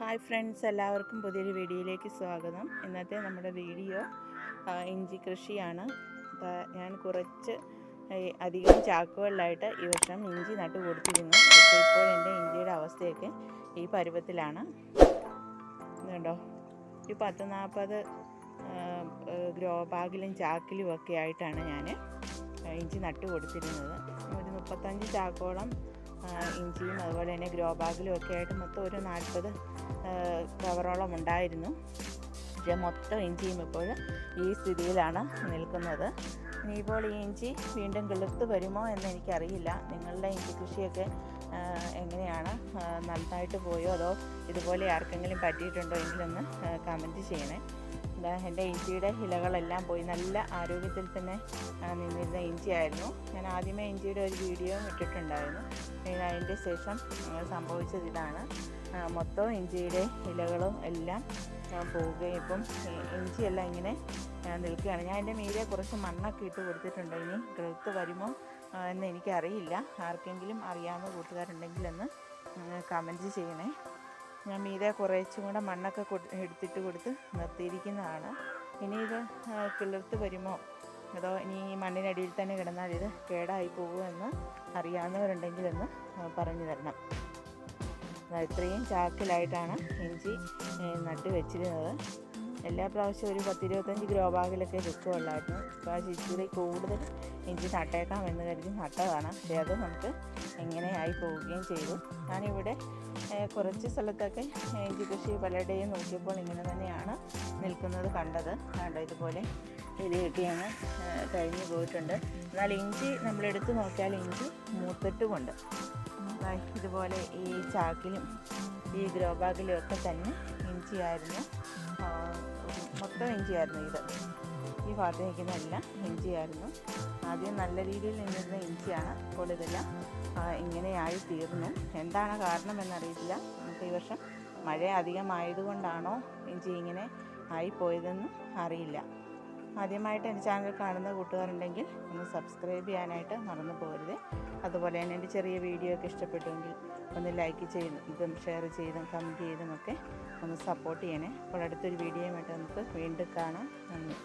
Hi friends എല്ലാവർക്കും പുതിയൊരു വീഡിയോയിലേക്ക് സ്വാഗതം. ഇന്നത്തെ നമ്മുടെ വീഡിയോ ഇഞ്ചി കൃഷിയാണ്. ഞാൻ കുറച്ച് അധികം ചാക്കുകളിലായിട്ട് ഈ വർഷം ഇഞ്ചി നട്ടു കൊടുത്തിരുന്നു. പക്ഷേ ഇപ്പോൾ എന്റെ ഇഞ്ചിയുടെ അവസ്ഥയൊക്കെ ഈ പരുവത്തിലാണ്. ഇതുണ്ടോ? ഈ പത്ത് നാൽപ്പത് ഗ്രോ ബാഗിലും ചാക്കിലും ഒക്കെ ആയിട്ടാണ് ഞാൻ ഇഞ്ചി നട്ടു കൊടുത്തിരുന്നത്. ഒരു മുപ്പത്തഞ്ച് ചാക്കോളം ഇഞ്ചിയും അതുപോലെ തന്നെ ഗ്രോ ബാഗിലും ഒക്കെ ആയിട്ട് മൊത്തം ഒരു നാൽപ്പത് കവറോളം ഉണ്ടായിരുന്നു. പക്ഷേ മൊത്തം ഇഞ്ചിയും ഇപ്പോൾ ഈ സ്ഥിതിയിലാണ് നിൽക്കുന്നത്. ഇനിയിപ്പോൾ ഈ ഇഞ്ചി വീണ്ടും കിളിർത്ത് വരുമോ എന്ന് എനിക്കറിയില്ല. നിങ്ങളുടെ ഇഞ്ചി കൃഷിയൊക്കെ എങ്ങനെയാണ് നന്നായിട്ട് പോയോ അതോ ഇതുപോലെ ആർക്കെങ്കിലും പറ്റിയിട്ടുണ്ടോ എങ്കിലൊന്ന് കമന്റ് ചെയ്യണേ. എന്റെ ഇഞ്ചിയുടെ ഇലകളെല്ലാം പോയി. നല്ല ആരോഗ്യത്തിൽ തന്നെ നിന്നിരുന്ന ഇഞ്ചിയായിരുന്നു ഞാൻ ആദ്യമേ ഇഞ്ചിയുടെ ഒരു വീഡിയോ ഇട്ടിട്ടുണ്ടായിരുന്നു. അതിന്റെ ശേഷം സംഭവിച്ചത് ഇതാണ്. മൊത്തം ഇഞ്ചിയുടെ ഇലകളും എല്ലാം പോവുകയും ഇപ്പം ഇഞ്ചിയെല്ലാം ഇങ്ങനെ നിൽക്കുകയാണ്. ഞാൻ എന്റെ മീരെ കുറച്ച് മണ്ണൊക്കെ ഇട്ട് കൊടുത്തിട്ടുണ്ട്. ഇനി ഗ്രൗത്ത് വരുമോ എന്ന് എനിക്കറിയില്ല. ആർക്കെങ്കിലും അറിയാവുന്ന കൂട്ടുകാരുണ്ടെങ്കിൽ ഒന്ന് കമന്റ് ചെയ്യണേ. ഞാൻ മീതെ കുറേച്ചും കൂടെ മണ്ണൊക്കെ എടുത്തിട്ട് കൊടുത്ത് നിർത്തിയിരിക്കുന്നതാണ്. ഇനി ഇത് ആ, കിളിർത്ത് വരുമോ? അതോ ഇനി ഈ മണ്ണിനടിയിൽ തന്നെ കിടന്നാൽ ഇത് കേടായി പോകുമോ എന്ന് അറിയാവുന്നവരുണ്ടെങ്കിൽ ഒന്ന് പറഞ്ഞു തരണം. ഇത്രയും ചാക്കിലായിട്ടാണ് ഇഞ്ചി നട്ട് വെച്ചിരുന്നത്. എല്ലാ പ്രാവശ്യവും ഒരു പത്തിരുപത്തഞ്ച് ഗ്രോ ബാഗിലൊക്കെ വെക്കുള്ളായിരുന്നു ഇപ്രാവശ്യം ഇച്ചിരി കൂടുതൽ ഇഞ്ചി നട്ടേക്കാം എന്ന് കരുതി നട്ടതാണ്. പക്ഷേ അത് നമുക്ക് എങ്ങനെയായി പോവുകയും ചെയ്തു. ഞാനിവിടെ കുറച്ച് സ്ഥലത്തൊക്കെ ഇഞ്ചി കൃഷി പലരുടെയും നോക്കിയപ്പോൾ ഇങ്ങനെ തന്നെയാണ് നിൽക്കുന്നത് കണ്ടത്. കണ്ടോ ഇതുപോലെ ഇത് കിട്ടിയങ്ങ് കഴിഞ്ഞു പോയിട്ടുണ്ട്. എന്നാൽ ഇഞ്ചി നമ്മളെടുത്ത് നോക്കിയാൽ ഇഞ്ചി മൂത്തിട്ടുമുണ്ട്. ഇതുപോലെ ഈ ചാക്കിലും ഈ ഗ്രോ ബാഗിലും ഒക്കെ തന്നെ ഇഞ്ചിയായിരുന്നു. മൊത്തം ഇഞ്ചിയായിരുന്നു ഇത്. ഈ ഭാഗത്ത് നിൽക്കുന്നതെല്ലാം ഇഞ്ചിയായിരുന്നു. ആദ്യം നല്ല രീതിയിൽ നിന്നിരുന്ന ഇഞ്ചിയാണ് അപ്പോൾ ഇതെല്ലാം ഇങ്ങനെയായി തീർന്നു. എന്താണ് കാരണം എന്നറിയില്ല നമുക്ക് ഈ വർഷം മഴ അധികമായതുകൊണ്ടാണോ ഇഞ്ചി ഇങ്ങനെ ആയിപ്പോയതെന്ന് അറിയില്ല. ആദ്യമായിട്ട് എന്റെ ചാനൽ കാണുന്ന കൂട്ടുകാരുണ്ടെങ്കിൽ ഒന്ന് സബ്സ്ക്രൈബ് ചെയ്യാനായിട്ട് മറന്നു പോകരുത്. അതുപോലെ തന്നെ എന്റെ ചെറിയ വീഡിയോ ഒക്കെ ഇഷ്ടപ്പെട്ടുവെങ്കിൽ ഒന്ന് ലൈക്ക് ചെയ്തും ഇതും ഷെയർ ചെയ്തും കമന്റ് ചെയ്തും ഒക്കെ ഒന്ന് സപ്പോർട്ട് ചെയ്യണേ. അപ്പോൾ അടുത്തൊരു വീഡിയോയുമായിട്ട് നമുക്ക് വീണ്ടും കാണാം. നന്ദി.